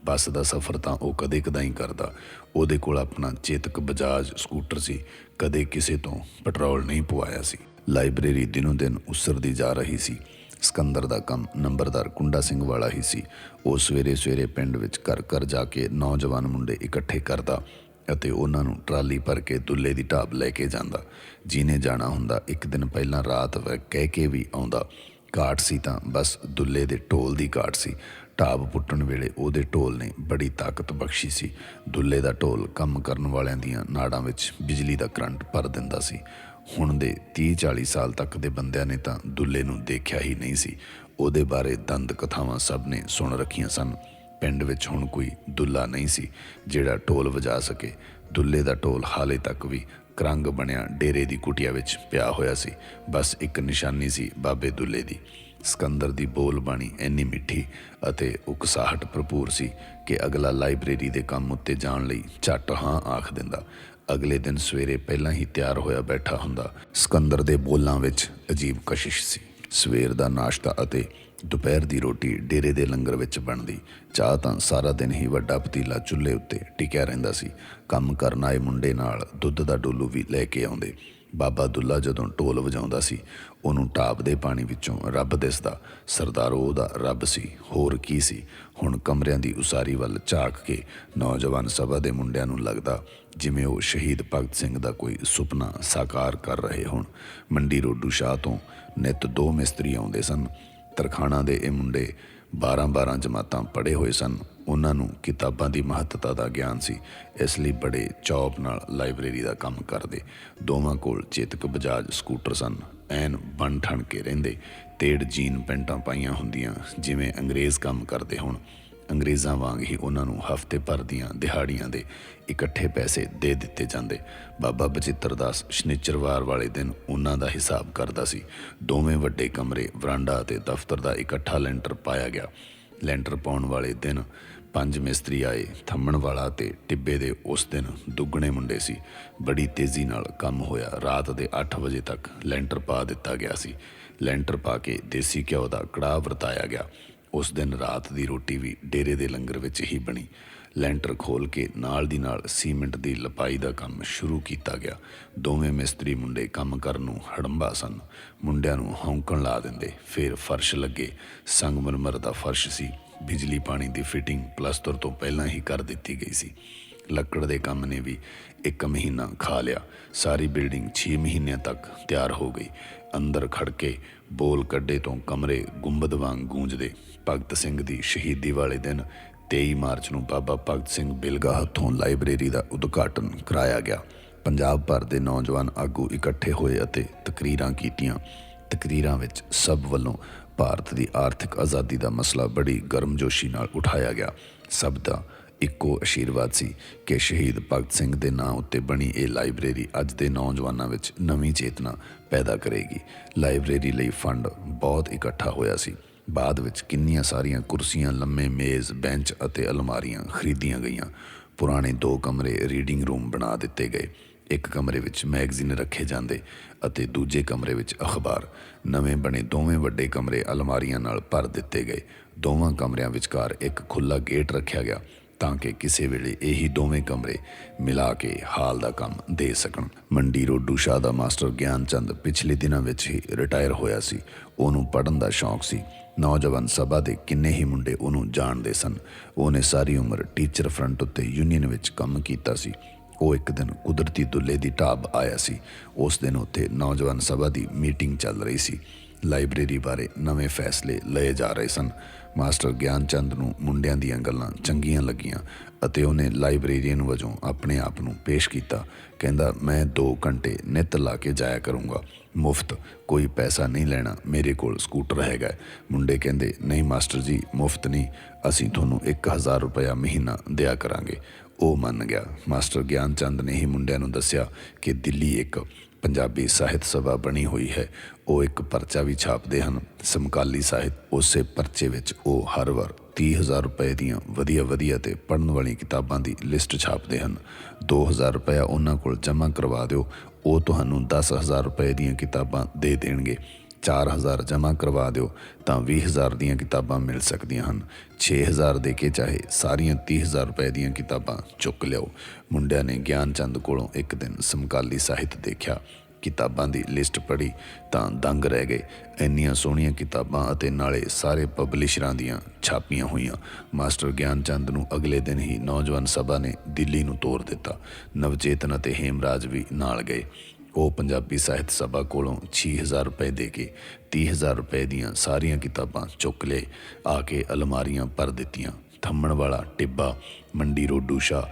ਬੱਸ ਦਾ ਸਫ਼ਰ ਤਾਂ ਉਹ ਕਦੇ ਕਦਾਈ ਕਰਦਾ। ਉਹਦੇ ਕੋਲ ਆਪਣਾ ਚੇਤਕ ਬਜਾਜ ਸਕੂਟਰ ਸੀ। ਕਦੇ ਕਿਸੇ ਤੋਂ ਪੈਟਰੋਲ ਨਹੀਂ ਪਵਾਇਆ ਸੀ। ਲਾਇਬ੍ਰੇਰੀ ਦਿਨੋਂ ਦਿਨ ਉਸਰਦੀ ਜਾ ਰਹੀ ਸੀ। ਸਿਕੰਦਰ ਦਾ ਕੰਮ ਨੰਬਰਦਾਰ ਕੁੰਡਾ ਸਿੰਘ ਵਾਲਾ ਹੀ ਸੀ। ਉਹ ਸਵੇਰੇ ਸਵੇਰੇ ਪਿੰਡ ਵਿੱਚ ਘਰ ਘਰ ਜਾ ਕੇ ਨੌਜਵਾਨ ਮੁੰਡੇ ਇਕੱਠੇ ਕਰਦਾ। ਅਤੇ ਉਹਨਾਂ ਨੂੰ ਟਰਾਲੀ ਭਰ ਕੇ ਦੁੱਲੇ ਦੀ ਢਾਬ ਲੈ ਕੇ ਜਾਂਦਾ। ਜਿਹਨੇ ਜਾਣਾ ਹੁੰਦਾ, ਇੱਕ ਦਿਨ ਪਹਿਲਾਂ ਰਾਤ ਵ ਕਹਿ ਕੇ ਵੀ ਆਉਂਦਾ ਕਾਟ ਸੀ ਤਾਂ ਬਸ ਦੁੱਲੇ ਦੇ ਢੋਲ ਦੀ ਕਾਟ ਸੀ। ਢਾਬ ਪੁੱਟਣ ਵੇਲੇ ਉਹਦੇ ਢੋਲ ਨੇ ਬੜੀ ਤਾਕਤ ਬਖਸ਼ੀ ਸੀ। ਦੁੱਲੇ ਦਾ ਢੋਲ ਕੰਮ ਕਰਨ ਵਾਲਿਆਂ ਦੀਆਂ ਨਾੜਾਂ ਵਿੱਚ ਬਿਜਲੀ ਦਾ ਕਰੰਟ ਭਰ ਦਿੰਦਾ ਸੀ। ਹੁਣ ਦੇ 30-40 ਸਾਲ ਤੱਕ ਦੇ ਬੰਦਿਆਂ ਨੇ ਤਾਂ ਦੁੱਲੇ ਨੂੰ ਦੇਖਿਆ ਹੀ ਨਹੀਂ ਸੀ। ਉਹਦੇ ਬਾਰੇ ਦੰਦ ਕਥਾਵਾਂ ਸਭ ਨੇ ਸੁਣ ਰੱਖੀਆਂ ਸਨ। ਪਿੰਡ ਵਿੱਚ ਹੁਣ ਕੋਈ ਦੁੱਲਾ ਨਹੀਂ ਸੀ ਜਿਹੜਾ ਢੋਲ ਵਜਾ ਸਕੇ। ਦੁੱਲੇ ਦਾ ਢੋਲ ਹਾਲੇ ਤੱਕ ਵੀ ਕਰੰਗ ਬਣਿਆ ਡੇਰੇ ਦੀ ਕੁਟਿਆ ਵਿੱਚ ਪਿਆ ਹੋਇਆ ਸੀ। ਬਸ ਇੱਕ ਨਿਸ਼ਾਨੀ ਸੀ ਬਾਬੇ ਦੁੱਲੇ ਦੀ। ਸਕੰਦਰ ਦੀ ਬੋਲ ਬਾਣੀ ਇੰਨੀ ਮਿੱਠੀ ਅਤੇ ਉਕਸਾਹਟ ਭਰਪੂਰ ਸੀ ਕਿ ਅਗਲਾ ਲਾਇਬ੍ਰੇਰੀ ਦੇ ਕੰਮ ਉੱਤੇ ਜਾਣ ਲਈ ਝੱਟ ਹਾਂ ਆਖ ਦਿੰਦਾ। ਅਗਲੇ ਦਿਨ ਸਵੇਰੇ ਪਹਿਲਾਂ ਹੀ ਤਿਆਰ ਹੋਇਆ ਬੈਠਾ ਹੁੰਦਾ। ਸਕੰਦਰ ਦੇ ਬੋਲਾਂ ਵਿੱਚ ਅਜੀਬ ਕਸ਼ਿਸ਼ ਸੀ। ਸਵੇਰ ਦਾ ਨਾਸ਼ਤਾ ਅਤੇ ਦੁਪਹਿਰ ਦੀ ਰੋਟੀ ਡੇਰੇ ਦੇ ਲੰਗਰ ਵਿੱਚ ਬਣਦੀ। ਚਾਹ ਤਾਂ ਸਾਰਾ ਦਿਨ ਹੀ ਵੱਡਾ ਪਤੀਲਾ ਚੁੱਲ੍ਹੇ ਉੱਤੇ ਟਿਕਿਆ ਰਹਿੰਦਾ ਸੀ। ਕੰਮ ਕਰਨ ਆਏ ਮੁੰਡੇ ਨਾਲ ਦੁੱਧ ਦਾ ਡੋਲੂ ਵੀ ਲੈ ਕੇ ਆਉਂਦੇ। ਬਾਬਾ ਦੁੱਲਾ ਜਦੋਂ ਢੋਲ ਵਜਾਉਂਦਾ ਸੀ, ਉਹਨੂੰ ਢਾਬ ਦੇ ਪਾਣੀ ਵਿੱਚੋਂ ਰੱਬ ਦਿਸਦਾ। ਸਰਦਾਰ ਉਹਦਾ ਰੱਬ ਸੀ, ਹੋਰ ਕੀ ਸੀ? ਹੁਣ ਕਮਰਿਆਂ ਦੀ ਉਸਾਰੀ ਵੱਲ ਝਾਕ ਕੇ ਨੌਜਵਾਨ ਸਭਾ ਦੇ ਮੁੰਡਿਆਂ ਨੂੰ ਲੱਗਦਾ, ਜਿਵੇਂ ਉਹ ਸ਼ਹੀਦ ਭਗਤ ਸਿੰਘ ਦਾ ਕੋਈ ਸੁਪਨਾ ਸਾਕਾਰ ਕਰ ਰਹੇ ਹੋਣ। ਮੰਡੀ ਰੋਡੂ ਸ਼ਾਹ ਤੋਂ ਨਿਤ ਦੋ ਮਿਸਤਰੀ ਆਉਂਦੇ ਸਨ। ਤਰਖਾਣਾ ਦੇ ਇਹ ਮੁੰਡੇ 12-12 ਜਮਾਤਾਂ ਪੜ੍ਹੇ ਹੋਏ ਸਨ। ਉਹਨਾਂ ਨੂੰ ਕਿਤਾਬਾਂ ਦੀ ਮਹੱਤਤਾ ਦਾ ਗਿਆਨ ਸੀ। ਇਸ ਲਈ ਬੜੇ ਚੌਪ ਨਾਲ ਲਾਇਬ੍ਰੇਰੀ ਦਾ ਕੰਮ ਕਰਦੇ। ਦੋਵਾਂ ਕੋਲ ਚੇਤਕ ਬਜਾਜ ਸਕੂਟਰ ਸਨ। ਐਨ ਬਣ ਠਣ ਕੇ ਰਹਿੰਦੇ। ਤੇੜ ਜੀਨ ਪੈਂਟਾਂ ਪਾਈਆਂ ਹੁੰਦੀਆਂ, ਜਿਵੇਂ ਅੰਗਰੇਜ਼ ਕੰਮ ਕਰਦੇ ਹੋਣ। ਅੰਗਰੇਜ਼ਾਂ ਵਾਂਗ ਹੀ ਉਹਨਾਂ ਨੂੰ ਹਫ਼ਤੇ ਭਰ ਦੀਆਂ ਦਿਹਾੜੀਆਂ ਦੇ ਇਕੱਠੇ ਪੈਸੇ ਦੇ ਦਿੱਤੇ ਜਾਂਦੇ। ਬਾਬਾ ਬਚਿੱਤਰ ਦਾਸ ਸ਼ਨੀਚਰਵਾਰ ਵਾਲੇ ਦਿਨ ਉਹਨਾਂ ਦਾ ਹਿਸਾਬ ਕਰਦਾ ਸੀ, ਦੋਵੇਂ ਵੱਡੇ ਕਮਰੇ, ਵਰਾਂਡਾ ਅਤੇ ਦਫ਼ਤਰ ਦਾ ਇਕੱਠਾ ਲੈਂਟਰ ਪਾਇਆ ਗਿਆ। ਲੈਂਟਰ ਪਾਉਣ ਵਾਲੇ ਦਿਨ ਪੰਜ ਮਿਸਤਰੀ ਆਏ, ਥੰਮਣ ਵਾਲਾ ਤੇ ਟਿੱਬੇ ਦੇ ਉਸ ਦਿਨ ਦੁੱਗਣੇ ਮੁੰਡੇ ਸੀ। ਬੜੀ ਤੇਜ਼ੀ ਨਾਲ ਕੰਮ ਹੋਇਆ। ਰਾਤ ਦੇ 8 ਵਜੇ ਤੱਕ ਲੈਂਟਰ ਪਾ ਦਿੱਤਾ ਗਿਆ ਸੀ। ਲੈਂਟਰ ਪਾ ਕੇ ਦੇਸੀ ਘਿਓ ਦਾ ਕੜਾਹ ਵਰਤਾਇਆ ਗਿਆ। ਉਸ ਦਿਨ ਰਾਤ ਦੀ ਰੋਟੀ ਵੀ ਡੇਰੇ ਦੇ ਲੰਗਰ ਵਿੱਚ ਹੀ ਬਣੀ। ਲੈਂਟਰ ਖੋਲ ਕੇ ਨਾਲ ਦੀ ਨਾਲ ਸੀਮੈਂਟ ਦੀ ਲਪਾਈ ਦਾ ਕੰਮ ਸ਼ੁਰੂ ਕੀਤਾ ਗਿਆ। ਦੋਵੇਂ ਮਿਸਤਰੀ ਮੁੰਡੇ ਕੰਮ ਕਰਨ ਨੂੰ ਹੜੰਬਾ ਸਨ। ਮੁੰਡਿਆਂ ਨੂੰ ਹੌਂਕਣ ਲਾ ਦਿੰਦੇ। ਫਿਰ ਫਰਸ਼ ਲੱਗੇ। ਸੰਗਮਰਮਰ ਦਾ ਫਰਸ਼ ਸੀ। ਬਿਜਲੀ ਪਾਣੀ ਦੀ ਫਿਟਿੰਗ ਪਲਸਤਰ ਤੋਂ ਪਹਿਲਾਂ ਹੀ ਕਰ ਦਿੱਤੀ ਗਈ ਸੀ। ਲੱਕੜ ਦੇ ਕੰਮ ਨੇ ਵੀ ਇੱਕ ਮਹੀਨਾ ਖਾ ਲਿਆ। ਸਾਰੀ ਬਿਲਡਿੰਗ 6 ਮਹੀਨਿਆਂ ਤੱਕ ਤਿਆਰ ਹੋ ਗਈ। ਅੰਦਰ ਖੜ ਕੇ ਬੋਲ ਕੱਢੇ ਤੋਂ ਕਮਰੇ ਗੁੰਬਦ ਵਾਂਗ ਗੂੰਜਦੇ। ਭਗਤ ਸਿੰਘ ਦੀ ਸ਼ਹੀਦੀ ਵਾਲੇ ਦਿਨ 23 ਮਾਰਚ ਨੂੰ ਬਾਬਾ ਭਗਤ ਸਿੰਘ ਬਿਲਗਾ ਹੱਥੋਂ ਲਾਇਬ੍ਰੇਰੀ ਦਾ ਉਦਘਾਟਨ ਕਰਾਇਆ ਗਿਆ। ਪੰਜਾਬ ਭਰ ਦੇ ਨੌਜਵਾਨ ਆਗੂ ਇਕੱਠੇ ਹੋਏ ਅਤੇ ਤਕਰੀਰਾਂ ਕੀਤੀਆਂ। ਤਕਰੀਰਾਂ ਵਿੱਚ ਸਭ ਵੱਲੋਂ ਭਾਰਤ ਦੀ ਆਰਥਿਕ ਆਜ਼ਾਦੀ ਦਾ ਮਸਲਾ ਬੜੀ ਗਰਮਜੋਸ਼ੀ ਨਾਲ ਉਠਾਇਆ ਗਿਆ। ਸਭ ਦਾ ਇੱਕੋ ਅਸ਼ੀਰਵਾਦ ਸੀ ਕਿ ਸ਼ਹੀਦ ਭਗਤ ਸਿੰਘ ਦੇ ਨਾਂ ਉੱਤੇ ਬਣੀ ਇਹ ਲਾਇਬ੍ਰੇਰੀ ਅੱਜ ਦੇ ਨੌਜਵਾਨਾਂ ਵਿੱਚ ਨਵੀਂ ਚੇਤਨਾ ਪੈਦਾ ਕਰੇਗੀ। ਲਾਇਬ੍ਰੇਰੀ ਲਈ ਫੰਡ ਬਹੁਤ ਇਕੱਠਾ ਹੋਇਆ ਸੀ। ਬਾਅਦ ਵਿੱਚ ਕਿੰਨੀਆਂ ਸਾਰੀਆਂ ਕੁਰਸੀਆਂ, ਲੰਮੇ ਮੇਜ਼, ਬੈਂਚ ਅਤੇ ਅਲਮਾਰੀਆਂ ਖਰੀਦੀਆਂ ਗਈਆਂ। ਪੁਰਾਣੇ ਦੋ ਕਮਰੇ ਰੀਡਿੰਗ ਰੂਮ ਬਣਾ ਦਿੱਤੇ ਗਏ। ਇੱਕ ਕਮਰੇ ਵਿੱਚ ਮੈਗਜ਼ੀਨ ਰੱਖੇ ਜਾਂਦੇ ਅਤੇ ਦੂਜੇ ਕਮਰੇ ਵਿੱਚ ਅਖਬਾਰ। ਨਵੇਂ ਬਣੇ ਦੋਵੇਂ ਵੱਡੇ ਕਮਰੇ ਅਲਮਾਰੀਆਂ ਨਾਲ ਭਰ ਦਿੱਤੇ ਗਏ। ਦੋਵਾਂ ਕਮਰਿਆਂ ਵਿਚਕਾਰ ਇੱਕ ਖੁੱਲਾ ਗੇਟ ਰੱਖਿਆ ਗਿਆ। ਤਾਂ ਕਿ ਕਿਸੇ ਵੇਲੇ ਇਹੀ ਦੋਵੇਂ ਕਮਰੇ ਮਿਲਾ ਕੇ ਹਾਲ ਦਾ ਕੰਮ ਦੇ ਸਕਣ। ਮੰਡੀ ਰੋਡੂ ਸ਼ਾਹ ਦਾ ਮਾਸਟਰ ਗਿਆਨ ਚੰਦ ਪਿਛਲੇ ਦਿਨਾਂ ਵਿੱਚ ਹੀ ਰਿਟਾਇਰ ਹੋਇਆ ਸੀ। ਉਹਨੂੰ ਪੜਨ ਦਾ ਸ਼ੌਂਕ ਸੀ। ਨੌਜਵਾਨ ਸਭਾ ਦੇ ਕਿੰਨੇ ਹੀ ਮੁੰਡੇ ਉਹਨੂੰ ਜਾਣਦੇ ਸਨ। ਉਹਨੇ ਸਾਰੀ ਉਮਰ ਟੀਚਰ ਫਰੰਟ ਉੱਤੇ ਯੂਨੀਅਨ ਵਿੱਚ ਕੰਮ ਕੀਤਾ ਸੀ। ਉਹ ਇੱਕ ਦਿਨ ਕੁਦਰਤੀ ਦੁੱਲੇ ਦੀ ਢਾਬ ਆਇਆ ਸੀ। ਉਸ ਦਿਨ ਉੱਥੇ ਨੌਜਵਾਨ ਸਭਾ ਦੀ ਮੀਟਿੰਗ ਚੱਲ ਰਹੀ ਸੀ। ਲਾਇਬ੍ਰੇਰੀ ਬਾਰੇ ਨਵੇਂ ਫੈਸਲੇ ਲਏ ਜਾ ਰਹੇ ਸਨ। ਮਾਸਟਰ ਗਿਆਨ ਚੰਦ ਨੂੰ ਮੁੰਡਿਆਂ ਦੀਆਂ ਗੱਲਾਂ ਚੰਗੀਆਂ ਲੱਗੀਆਂ ਅਤੇ ਉਹਨੇ ਲਾਇਬ੍ਰੇਰੀਅਨ ਵਜੋਂ ਆਪਣੇ ਆਪ ਨੂੰ ਪੇਸ਼ ਕੀਤਾ। ਕਹਿੰਦਾ, ਮੈਂ 2 ਘੰਟੇ ਨਿੱਤ ਲਾ ਕੇ ਜਾਇਆ ਕਰੂੰਗਾ। ਮੁਫਤ, ਕੋਈ ਪੈਸਾ ਨਹੀਂ ਲੈਣਾ, ਮੇਰੇ ਕੋਲ ਸਕੂਟਰ ਹੈਗਾ ਮੁੰਡੇ ਕਹਿੰਦੇ, ਨਹੀਂ ਮਾਸਟਰ ਜੀ, ਮੁਫਤ ਨਹੀਂ, ਅਸੀਂ ਤੁਹਾਨੂੰ 1000 ਰੁਪਇਆ ਮਹੀਨਾ ਦਿਆ ਕਰਾਂਗੇ। ਉਹ ਮੰਨ ਗਿਆ। ਮਾਸਟਰ ਗਿਆਨ ਚੰਦ ਨੇ ਹੀ ਮੁੰਡਿਆਂ ਨੂੰ ਦੱਸਿਆ ਕਿ ਦਿੱਲੀ ਇੱਕ ਪੰਜਾਬੀ ਸਾਹਿਤ ਸਭਾ ਬਣੀ ਹੋਈ ਹੈ। ਉਹ ਇੱਕ ਪਰਚਾ ਵੀ ਛਾਪਦੇ ਹਨ। ਸਮਕਾਲੀ ਸਾਹਿਤ ਉਸੇ ਪਰਚੇ ਵਿੱਚ ਉਹ ਹਰ ਵਾਰ 30000 ਰੁਪਏ ਦੀਆਂ ਵਧੀਆ ਵਧੀਆ ਤੇ ਪੜਨ ਵਾਲੀਆਂ ਕਿਤਾਬਾਂ ਦੀ ਲਿਸਟ ਛਾਪਦੇ ਹਨ। 2000 ਰੁਪਇਆ ਉਹਨਾਂ ਕੋਲ ਜਮ੍ਹਾਂ ਕਰਵਾ ਦਿਓ। ਉਹ ਤੁਹਾਨੂੰ 10000 ਰੁਪਏ ਦੀਆਂ ਕਿਤਾਬਾਂ ਦੇ ਦੇਣਗੇ। 4000 ਜਮ੍ਹਾਂ ਕਰਵਾ ਦਿਓ ਤਾਂ 20000 ਦੀਆਂ ਕਿਤਾਬਾਂ ਮਿਲ ਸਕਦੀਆਂ ਹਨ। 6000 ਦੇ ਕੇ ਚਾਹੇ ਸਾਰੀਆਂ 30000 ਰੁਪਏ ਦੀਆਂ ਕਿਤਾਬਾਂ ਚੁੱਕ ਲਿਓ। ਮੁੰਡਿਆਂ ਨੇ ਗਿਆਨ ਚੰਦ ਕੋਲੋਂ ਇੱਕ ਦਿਨ ਸਮਕਾਲੀ ਸਾਹਿਤ ਦੇਖਿਆ। ਕਿਤਾਬਾਂ ਦੀ ਲਿਸਟ ਪੜ੍ਹੀ ਤਾਂ ਦੰਗ ਰਹਿ ਗਏ। ਇੰਨੀਆਂ ਸੋਹਣੀਆਂ ਕਿਤਾਬਾਂ ਅਤੇ ਨਾਲੇ ਸਾਰੇ ਪਬਲਿਸ਼ਰਾਂ ਦੀਆਂ ਛਾਪੀਆਂ ਹੋਈਆਂ। ਮਾਸਟਰ ਗਿਆਨ ਚੰਦ ਨੂੰ ਅਗਲੇ ਦਿਨ ਹੀ ਨੌਜਵਾਨ ਸਭਾ ਨੇ ਦਿੱਲੀ ਨੂੰ ਤੋਰ ਦਿੱਤਾ। ਨਵਚੇਤਨ ਅਤੇ ਹੇਮਰਾਜ ਵੀ ਨਾਲ ਗਏ। ਉਹ ਪੰਜਾਬੀ ਸਾਹਿਤ ਸਭਾ ਕੋਲੋਂ 6000 ਰੁਪਏ ਦੇ ਕੇ 30000 ਰੁਪਏ ਦੀਆਂ ਸਾਰੀਆਂ ਕਿਤਾਬਾਂ ਚੁੱਕ ਲਏ, ਆ ਕੇ ਅਲਮਾਰੀਆਂ ਭਰ ਦਿੱਤੀਆਂ। ਥੰਮਣ ਵਾਲਾ ਟਿੱਬਾ, ਮੰਡੀ ਰੋਡੂ ਸ਼ਾਹ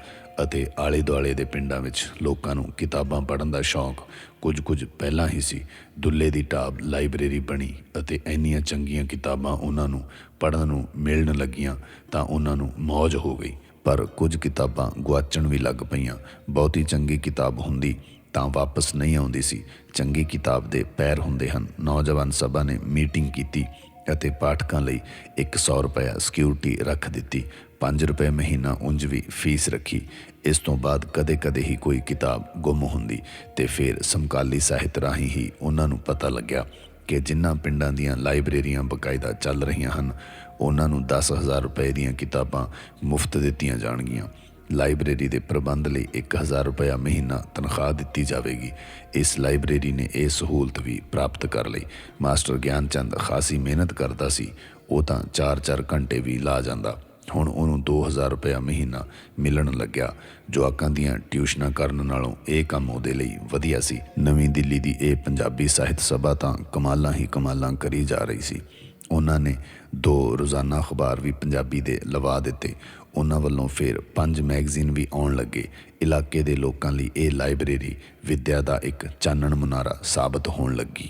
ਅਤੇ ਆਲੇ ਦੁਆਲੇ ਦੇ ਪਿੰਡਾਂ ਵਿੱਚ ਲੋਕਾਂ ਨੂੰ ਕਿਤਾਬਾਂ ਪੜ੍ਹਨ ਦਾ ਸ਼ੌਂਕ ਕੁਝ ਕੁਝ ਪਹਿਲਾਂ ਹੀ ਸੀ। ਦੁੱਲੇ ਦੀ ਟਾਬ ਲਾਇਬ੍ਰੇਰੀ ਬਣੀ ਅਤੇ ਇੰਨੀਆਂ ਚੰਗੀਆਂ ਕਿਤਾਬਾਂ ਉਹਨਾਂ ਨੂੰ ਪੜ੍ਹਨ ਨੂੰ ਮਿਲਣ ਲੱਗੀਆਂ ਤਾਂ ਉਹਨਾਂ ਨੂੰ ਮौज ਹੋ ਗਈ। ਪਰ ਕੁਝ ਕਿਤਾਬਾਂ ਗੁਆਚਣ ਵੀ ਲੱਗ ਪਈਆਂ। ਬਹੁਤੀ ਚੰਗੀ ਕਿਤਾਬ ਹੁੰਦੀ ਤਾਂ ਵਾਪਸ ਨਹੀਂ ਆਉਂਦੀ ਸੀ। ਚੰਗੀ ਕਿਤਾਬ ਦੇ ਪੈਰ ਹੁੰਦੇ ਹਨ। ਨੌਜਵਾਨ ਸਭਾ ਨੇ ਮੀਟਿੰਗ ਕੀਤੀ ਅਤੇ ਪਾਠਕਾਂ ਲਈ 100 ਰੁਪਏ ਸਿਕਿਉਰਿਟੀ ਰੱਖ ਦਿੱਤੀ। 5 ਰੁਪਏ ਮਹੀਨਾ ਉਂਝ ਵੀ ਫੀਸ ਰੱਖੀ। ਇਸ ਤੋਂ ਬਾਅਦ ਕਦੇ-ਕਦੇ ਹੀ ਕੋਈ ਕਿਤਾਬ ਗੁੰਮ ਹੁੰਦੀ ਤੇ ਫਿਰ ਸਮਕਾਲੀ ਸਾਹਿਤ ਰਾਹੀਂ ਹੀ ਉਹਨਾਂ ਨੂੰ ਪਤਾ ਲੱਗਿਆ ਕਿ ਜਿਨ੍ਹਾਂ ਪਿੰਡਾਂ ਦੀਆਂ ਲਾਇਬ੍ਰੇਰੀਆਂ ਬਕਾਇਦਾ ਚੱਲ ਰਹੀਆਂ ਹਨ, ਉਹਨਾਂ ਨੂੰ 10000 ਰੁਪਏ ਦੀਆਂ ਕਿਤਾਬਾਂ ਮੁਫਤ ਦਿੱਤੀਆਂ ਜਾਣਗੀਆਂ। ਲਾਇਬ੍ਰੇਰੀ ਦੇ ਪ੍ਰਬੰਧ ਲਈ 1000 ਰੁਪਇਆ ਮਹੀਨਾ ਤਨਖਾਹ ਦਿੱਤੀ ਜਾਵੇਗੀ। ਇਸ ਲਾਇਬ੍ਰੇਰੀ ਨੇ ਇਹ ਸਹੂਲਤ ਵੀ ਪ੍ਰਾਪਤ ਕਰ ਲਈ। ਮਾਸਟਰ ਗਿਆਨ ਚੰਦ ਖਾਸੀ ਮਿਹਨਤ ਕਰਦਾ ਸੀ, ਉਹ ਤਾਂ 4-4 ਘੰਟੇ ਵੀ ਲਾ ਜਾਂਦਾ। ਹੁਣ ਉਹਨੂੰ 2000 ਰੁਪਇਆ ਮਹੀਨਾ ਮਿਲਣ ਲੱਗਿਆ। ਜਵਾਕਾਂ ਦੀਆਂ ਟਿਊਸ਼ਨਾਂ ਕਰਨ ਨਾਲੋਂ ਇਹ ਕੰਮ ਉਹਦੇ ਲਈ ਵਧੀਆ ਸੀ। ਨਵੀਂ ਦਿੱਲੀ ਦੀ ਇਹ ਪੰਜਾਬੀ ਸਾਹਿਤ ਸਭਾ ਤਾਂ ਕਮਾਲਾਂ ਹੀ ਕਮਾਲਾਂ ਕਰੀ ਜਾ ਰਹੀ ਸੀ। ਉਹਨਾਂ ਨੇ ਦੋ ਰੋਜ਼ਾਨਾ ਅਖਬਾਰ ਵੀ ਪੰਜਾਬੀ ਦੇ ਲਵਾ ਦਿੱਤੇ। ਉਹਨਾਂ ਵੱਲੋਂ ਫਿਰ ਪੰਜ ਮੈਗਜ਼ੀਨ ਵੀ ਆਉਣ ਲੱਗੇ। ਇਲਾਕੇ ਦੇ ਲੋਕਾਂ ਲਈ ਇਹ ਲਾਇਬ੍ਰੇਰੀ ਵਿੱਦਿਆ ਦਾ ਇੱਕ ਚਾਨਣ ਮੁਨਾਰਾ ਸਾਬਤ ਹੋਣ ਲੱਗੀ।